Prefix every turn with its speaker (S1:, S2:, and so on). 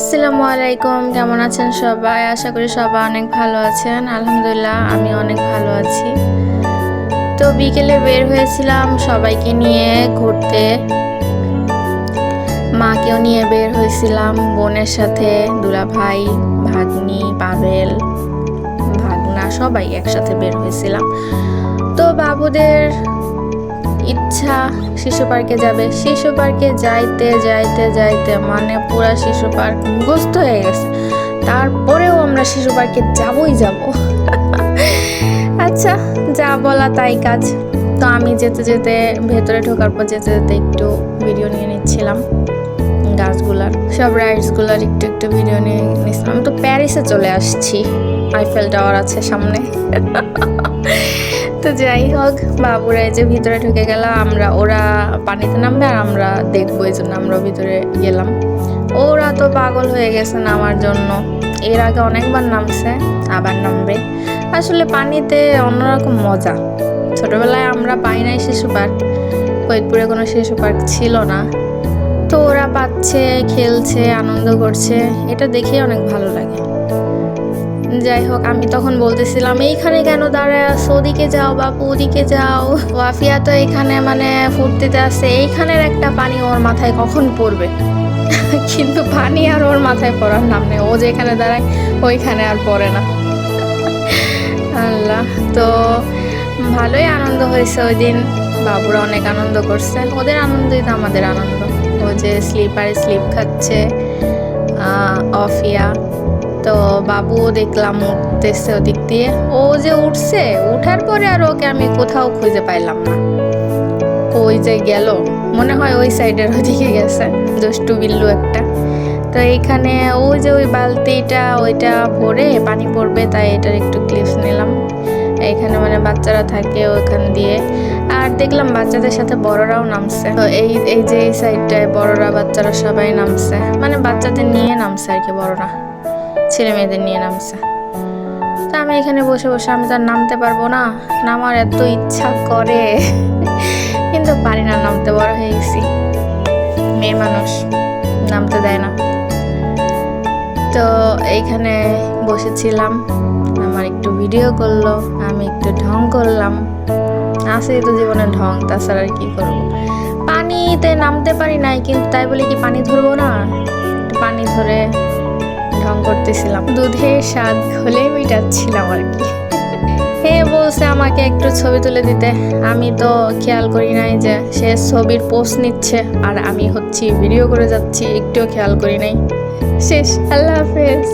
S1: আসসালামু আলাইকুম, কেমন আছেন সবাই? আশা করি সবাই অনেক ভালো আছেন। আলহামদুলিল্লাহ আমি অনেক ভালো আছি। তো বিকেলে বের হয়েছিলাম সবাইকে নিয়ে ঘুরতে। মাকেও নিয়ে বের হয়েছিলাম, বোনের সাথে দুলা ভাই ভাগ্নি, পাবেল, ভাগনা, সবাই একসাথে বের হয়েছিলাম। তো বাবুদের ইচ্ছা শিশু পার্কে যাবে। শিশু পার্কে যাইতে যাইতে যাইতে মানে পুরা শিশু পার্ক মুখস্থ হয়ে গেছে। তারপরেও আমরা শিশু পার্কে যাবই যাব। আচ্ছা যা বলা তাই কাজ। তো আমি যেতে যেতে ভেতরে ঢোকার পর যেতে যেতে একটু ভিডিও নিয়ে নিচ্ছিলাম। গাছগুলার, সব রাইডসগুলার একটু একটু ভিডিও নিয়ে নিচ্ছিলাম। আমি তো প্যারিসে চলে আসছি। আইফেল টাওয়ার আছে সামনে। তো যাই হোক, বাবুরা এই যে ভিতরে ঢুকে গেল, আমরা, ওরা পানিতে নামবে আর আমরা দেখব, এই জন্য আমরা ভিতরে গেলাম। ওরা তো পাগল হয়ে গেছে নামার জন্য। এর আগে অনেকবার নামছে, আবার নামবে। আসলে পানিতে অন্যরকম মজা। ছোটবেলায় আমরা পাই নাই শিশু পার্ক ফরিদপুরে কোনো শিশু পার্ক ছিল না। তো ওরা পাচ্ছে, খেলছে, আনন্দ করছে। এটা দেখেই অনেক ভালো লাগে। যাই হোক, আমি তখন বলতেছিলাম, এইখানে কেন দাঁড়ায় আছো? ওদিকে যাও বাপু, ওদিকে যাও। ওয়াফিয়া তো এখানে মানে ফুর্তিতে আছে, এইখানের একটা পানি ওর মাথায় কখন পড়বে? কিন্তু পানি আর ওর মাথায় পড়ার নাম নেই, ও যেখানে দাঁড়ায়, ওইখানে আর পড়ে না। আল্লাহ, তো ভালোই আনন্দ হয়েছে ওই দিন। বাবুরা অনেক আনন্দ করছে, ওদের আনন্দই তো আমাদের আনন্দ। ও যে স্লিপারে স্লিপ খাচ্ছে অফিয়া। তো বাবুও দেখলাম উঠতেছে ওদিক দিয়ে। ও যে উঠছে, উঠার পরে আর ওকে আমি কোথাও খুঁজে পাইলাম না। ওই যে গেল, মনে হয় ওই সাইডের ওদিকে গেছে দুষ্টু বিল্লু একটা। তো এইখানে ওই যে ওই বালতিটা, ওইটা ভরে পানি পড়বে, তাই এটার একটু ক্লিপস নিলাম। এইখানে মানে বাচ্চারা থাকে ওইখান দিয়ে। আর দেখলাম বাচ্চাদের সাথে বড়রাও নামছে। তো এই এই যে এই সাইডটায় বড়রা বাচ্চারা সবাই নামছে। মানে বাচ্চাদের নিয়ে নামছে আর কি বড়রা। ছেলে মেয়েদের নিয়ে নামছে। তা আমি এখানে বসে বসে আমি তো আর নামতে পারব না। নামার এত ইচ্ছা করে। কিন্তু পারি না নামতে, বড় হয়ে গেছি। মেয়ে মানুষ, নামতে দেয় না। তো এইখানে বসেছিলাম, আমার একটু ভিডিও করল, আমি একটু ঢং করলাম। আছে তো জীবনে ঢং, তাছাড়া আর কি করব? পানিতে নামতে পারি নাই, কিন্তু তাই বলে কি পানি ধরবো না? পানি ধরে ঢং করতেছিলাম। দুধের স্বাদ হলে মিটাচ্ছিলাম আর কি। হে বলছে আমাকে একটু ছবি তুলে দিতে। আমি তো খেয়াল করি নাই যে সে ছবির পোস্ট নিচ্ছে আর আমি হচ্ছি ভিডিও করে যাচ্ছি, একটুও খেয়াল করি নাই। শেষ, আল্লাহ হাফেজ।